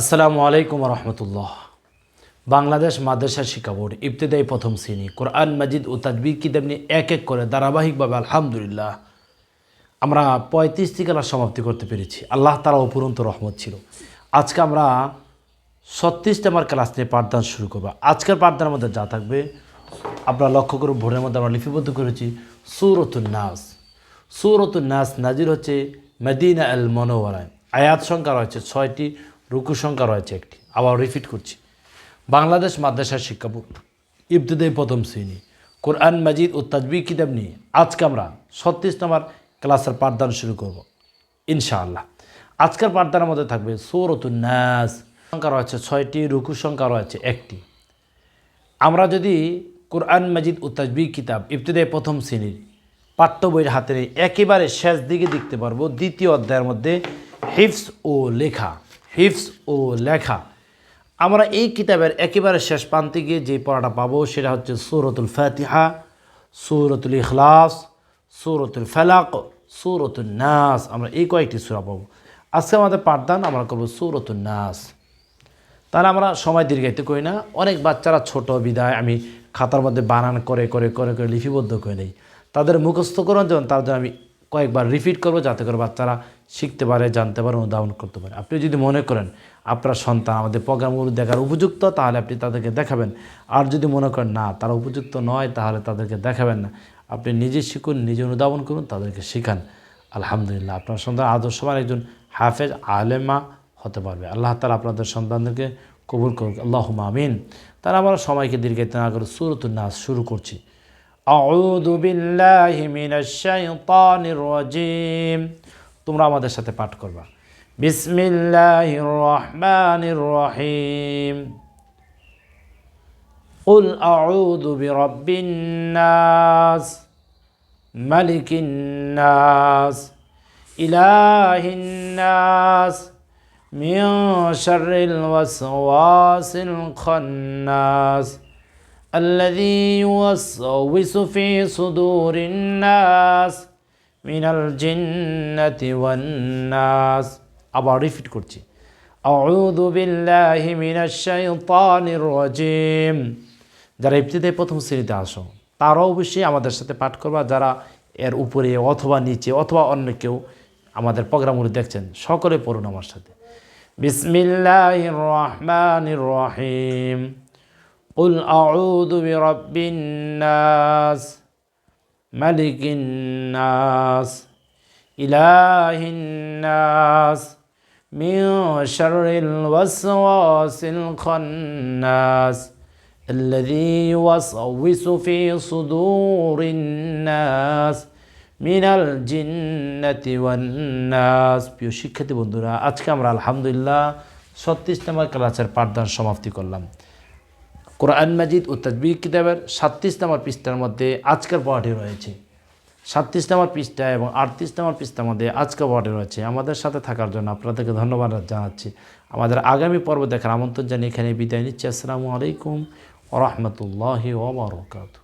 আসসালামু আলাইকুম রহমতুল্লাহ বাংলাদেশ মাদ্রাসা শিক্ষা বোর্ড ইবতদায়ী প্রথম শ্রেণি কোরআন মাজিদ ও তাজবির কিতাব নিয়ে এক এক করে ধারাবাহিকভাবে আলহামদুলিল্লাহ আমরা পঁয়ত্রিশটি খেলার সমাপ্তি করতে পেরেছি। আল্লাহ তারা অপুরন্ত রহমত ছিল। আজকে আমরা ছত্রিশ নাম্বার ক্লাস নিয়ে পাঠদান শুরু করব। আজকের পাঠদানের মধ্যে যা থাকবে, আপনারা লক্ষ্য করুন, ভোরের মধ্যে আমরা লিপিবদ্ধ করেছি সুরতুল নাস। সুরতুল নাস নাজির হচ্ছে মদিনা আল মনোয়ারায় আয়াত সংখ্যা রয়েছে ছয়টি। রুকু সংখ্যা রয়েছে একটি। আবার রিপিট করছি। বাংলাদেশ মাদ্রাসা শিক্ষা বোর্ড ইবতদায়ী প্রথম শ্রেণি। কোরআন মাজিদ ও তাজবি কিতাব নিয়ে আজকে আমরা ছত্রিশ নম্বর ক্লাসের পাঠদান শুরু করব, ইনশাআল্লাহ। আজকের পাঠদানের মধ্যে থাকবে সৌরতুল নাস। সংখ্যা রয়েছে ছয়টি, রুকু সংখ্যা রয়েছে একটি। আমরা যদি কোরআন মাজিদ ও তাজবি কিতাব ইবতদায়ী প্রথম শ্রেণির পাঠ্য বইয়ের হাতে নিয়ে একেবারে শেষ দিকে দেখতে পারব, দ্বিতীয় অধ্যায়ের মধ্যে হিফস ও লেখা। হিফস ও লেখা। আমরা এই কিতাবের একেবারে শেষ প্রান্তে গিয়ে যে পড়াটা পাবো সেটা হচ্ছে সুরতুল ফাতিহা, সুরতুল ইখলাস, সুরতুল ফালাক সুরতুল নাস। আমরা এই কয়েকটি সুরা পাবো আজকে আমাদের পাঠদান আমরা করব সুরতুল নাস। তাহলে আমরা সময় দীর্ঘায়িত করি না। অনেক বাচ্চারা ছোট, বিদায়, আমি খাতার মধ্যে বানান করে করে করে করে লিপিবদ্ধ করে নেই। তাদের মুখস্থ করুন, যেমন তার জন্য আমি কয়েকবার রিপিট করব, যাতে করে বাচ্চারা শিখতে পারে, জানতে পারে, অনুধাবন করতে পারে। আপনি যদি মনে করেন, আপনার সন্তান আমাদের প্রোগ্রামগুলো দেখার উপযুক্ত, তাহলে আপনি তাদেরকে দেখাবেন। আর যদি মনে করেন, না, তারা উপযুক্ত নয়, তাহলে তাদেরকে দেখাবেন না। আপনি নিজে শিখুন, নিজে অনুধাবন করুন, তাদেরকে শেখান। আলহামদুলিল্লাহ, আপনার সন্তান আদর্শমান একজন হাফেজ, আলেমা হতে পারবে। আল্লাহ তালা আপনাদের সন্তানদেরকে কবুল করুক। আল্লাহ আমিন। তারা আমরা সময়কে দীর্ঘায়িত না করে সুরতুল নাচ শুরু করছি। আউযু বিল্লাহি মিনাশ শাইতানির রাজিম। তোমরা আমাদের সাথে পাঠ করবা বিসমিল্লাহির রহমানির রহিম قل أعوذ برب الناس ملك الناس إله الناس من شر الوسواس الخناس الذي يوسوس في صدور الناس من الجنة والناس আবার রিপিট করছি أعوذ بالله من الشيطان الرجيم যারা ইবতিদায় প্রথম শ্রেণীতে আসো তারাও অবশ্যই আমাদের সাথে পাঠ করবা যারা এর উপরে অথবা নিচে অথবা অন্য কেউ আমাদের প্রোগ্রামগুলো দেখছেন সকলে পড়ুন আমার সাথে বিসমিল্লাহির রহমানির রহিম قل أعوذ برب الناس ملك الناس إله الناس من شر الوسواس الخناس الذي يوسوس في صدور الناس মিনাল জিন্নাতি ওয়ান্নাস প্রিয় শিক্ষার্থী বন্ধুরা আজকে আমরা আলহামদুলিল্লাহ ছত্রিশ নম্বর ক্লাসের পাঠদান সমাপ্তি করলাম কোরআন মাজিদ ও তাজবি কিতাবের সাতত্রিশ নম্বর পৃষ্ঠার মধ্যে আজকের পাঠে রয়েছে। সাতত্রিশ নম্বর পৃষ্ঠা এবং আটত্রিশ নম্বর পৃষ্ঠার মধ্যে আজকের পাঠে রয়েছে। আমাদের সাথে থাকার জন্য আপনাদেরকে ধন্যবাদ জানাচ্ছি। আমাদের আগামী পর্ব দেখার আমন্ত্রণ জানিয়ে এখানে বিদায় নিচ্ছি। আসসালামু আলাইকুম ওরহমতুল্লাহি ওবরকাতু